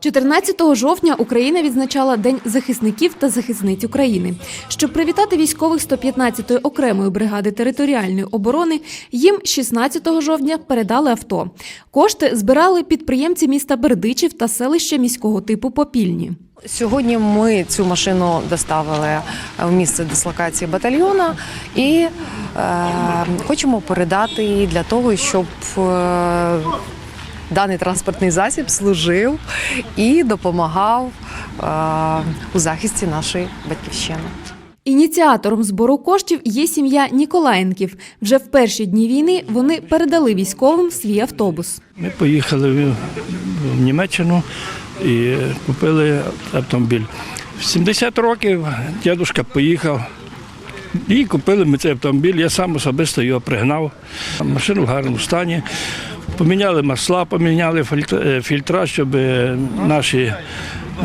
14 жовтня Україна відзначала День захисників та захисниць України. Щоб привітати військових 115-ї окремої бригади територіальної оборони, їм 16 жовтня передали авто. Кошти збирали підприємці міста Бердичів та селища міського типу Попільні. Сьогодні ми цю машину доставили в місце дислокації батальйона і е, хочемо передати її для того, щоб е, даний транспортний засіб служив і допомагав е, у захисті нашої батьківщини. Ініціатором збору коштів є сім'я Ніколаєнків. Вже в перші дні війни вони передали військовим свій автобус. Ми поїхали в Німеччину і купили автомобіль. В 70 років дядушка поїхав і купили ми цей автомобіль. Я сам особисто його пригнав. Машина в гарному стані. Поміняли масла, поміняли фільтра- е, щоб е, наші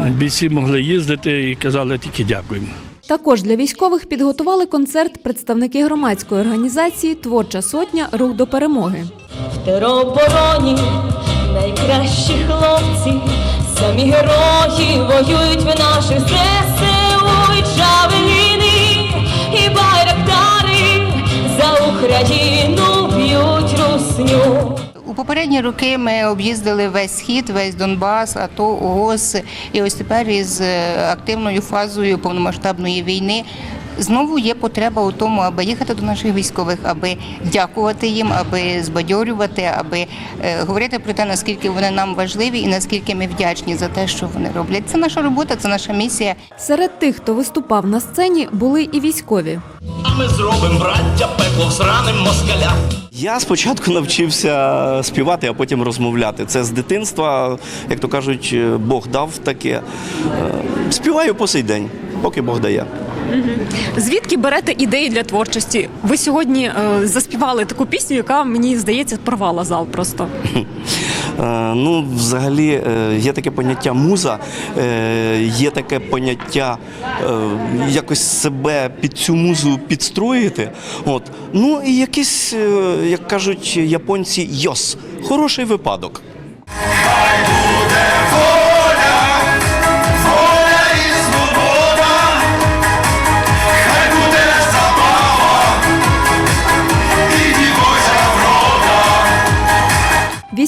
бійці могли їздити і казали тільки дякуємо. Також для військових підготували концерт представники громадської організації Творча сотня Рух до перемоги. В теробороні найкращі хлопці, самі герої воюють в наших ЗСУ Україну б'ють русню. У попередні роки ми об'їздили весь схід, весь Донбас, АТО, ООС. І ось тепер із е, активною фазою повномасштабної війни знову є потреба у тому, аби їхати до наших військових, аби дякувати їм, аби збадьорювати, аби е, говорити про те, наскільки вони нам важливі і наскільки ми вдячні за те, що вони роблять. Це наша робота, це наша місія. Серед тих, хто виступав на сцені, були і військові. А ми зробимо, браття, пекло всраним москаля. Я спочатку навчився співати, а потім розмовляти. Це з дитинства, як то кажуть, Бог дав таке. Е, Співаю по сей день, поки Бог дає. Звідки берете ідеї для творчості? Ви сьогодні е, заспівали таку пісню, яка мені здається порвала зал просто. Е, Ну, взагалі, е, є таке поняття муза, є таке поняття якось себе під цю музу підстроїти. От. Ну і якийсь, як кажуть японці, йос. Хороший випадок.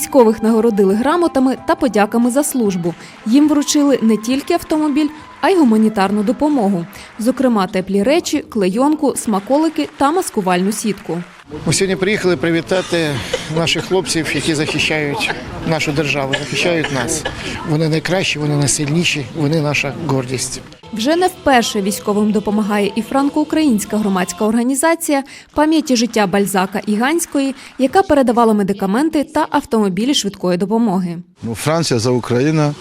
Військових нагородили грамотами та подяками за службу. Їм вручили не тільки автомобіль, а й гуманітарну допомогу, зокрема теплі речі, клейонку, смаколики та маскувальну сітку. Ми сьогодні приїхали привітати наших хлопців, які захищають нашу державу, захищають нас. Вони найкращі, вони найсильніші, вони наша гордість. Вже не вперше військовим допомагає і франко-українська громадська організація пам'яті життя Бальзака і Ганської, яка передавала медикаменти та автомобілі швидкої допомоги. Ну, Франция за Украину.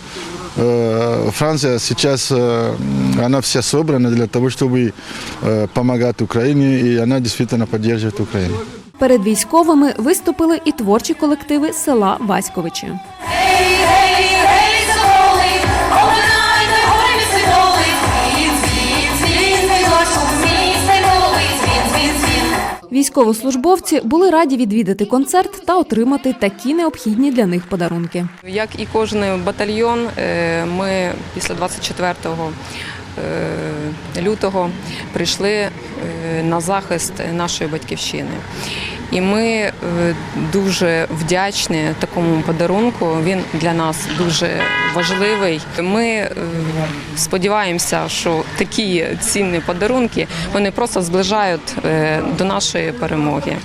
Э, Франция сейчас, э, она вся собрана для того, чтобы э, помогать Украине, и она действительно поддерживает Украину. Перед військовими виступили і творчі колективи села Васьковичі. Гей, гей, Військовослужбовці були раді відвідати концерт та отримати такі необхідні для них подарунки. Як і кожен батальйон, е, ми після 24 е, лютого прийшли е, на захист нашої батьківщини. І ми е, дуже вдячні такому подарунку. Він для нас дуже важливий. Ми е, сподіваємося, що такі цінні подарунки вони просто зближають е, до нашої перемоги.